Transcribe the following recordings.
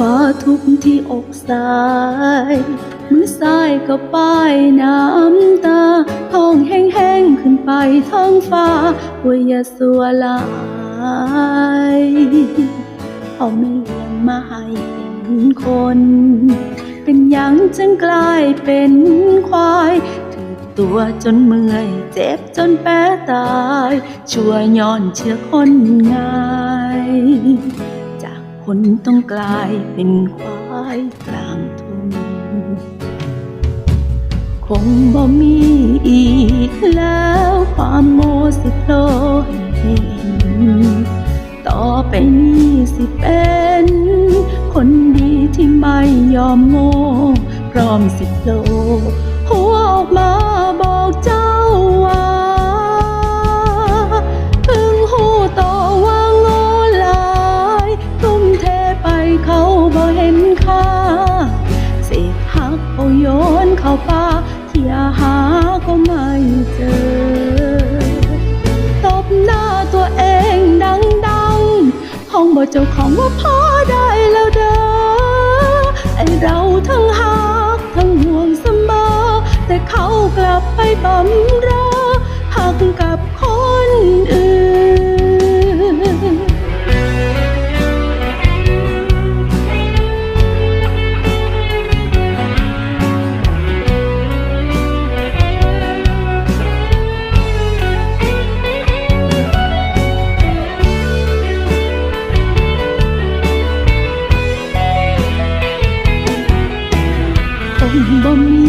วาทุกข์ที่อกสาย มือซ้ายก็ป้ายน้ำตาท้องแห้งๆขึ้นไปท้องฟ้าว่อย่าสัวลายเขาไม่เลี้ยงมาให้เป็นคน เป็นยังจึงกลายเป็นควายถือตัวจนเมื่อย เจ็บจนแปรตาย ชั่วย้อนเชื่อคนง่าย คนต้องกลายเป็นควายกลางทุ่งคงบ่มีอีกแล้วความโมสิโลให้เห็นต่อไปนี้สิเป็น คนดีที่ไม่ยอมโง่พร้อมสิโล อย่าหาก็ไม่เจอ ตบหน้าตัวเองดังๆ ห้องบอกเจ้าของว่าพอได้แล้วเด้อ ไอเราทั้งหักทั้งห่วงเสมอ แต่เขากลับไปบำเรอหักกับคนอื่น บ่มี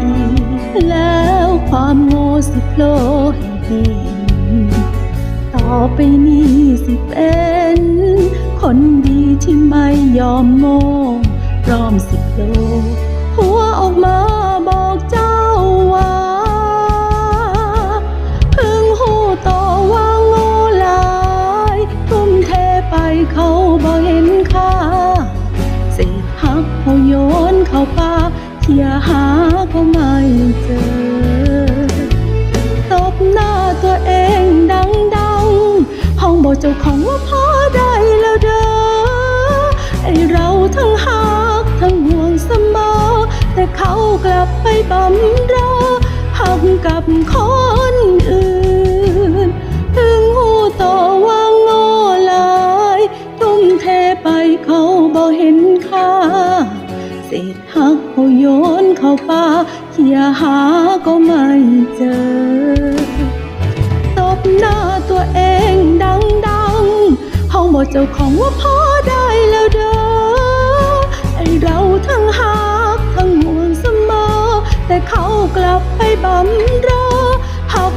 อีกแล้วความโง่สิโผล่ให้เห็น ต่อไปนี้สิเป็น คนดีที่ไม่ยอมโง่พร้อมสิโลหัวออกมาบ อย่าหาก็ไม่เจอ ตบหน้าตัวเองดังๆ ห้องบอกเจ้าของว่าพอได้แล้วเด้อ ไอเราทั้งหักทั้งห่วงเสมอ แต่เขากลับไปบำเรอหักกับคน เขาโยนเข้าป่าเที่ยหาก็ไม่เจอตบหน้าตัวเองดังๆห้องบอกเจ้าของว่าพอได้แล้วเด้อไอเราทั้งหักทั้งห่วงเสมอ แต่เขากลับไปบำเรอหัก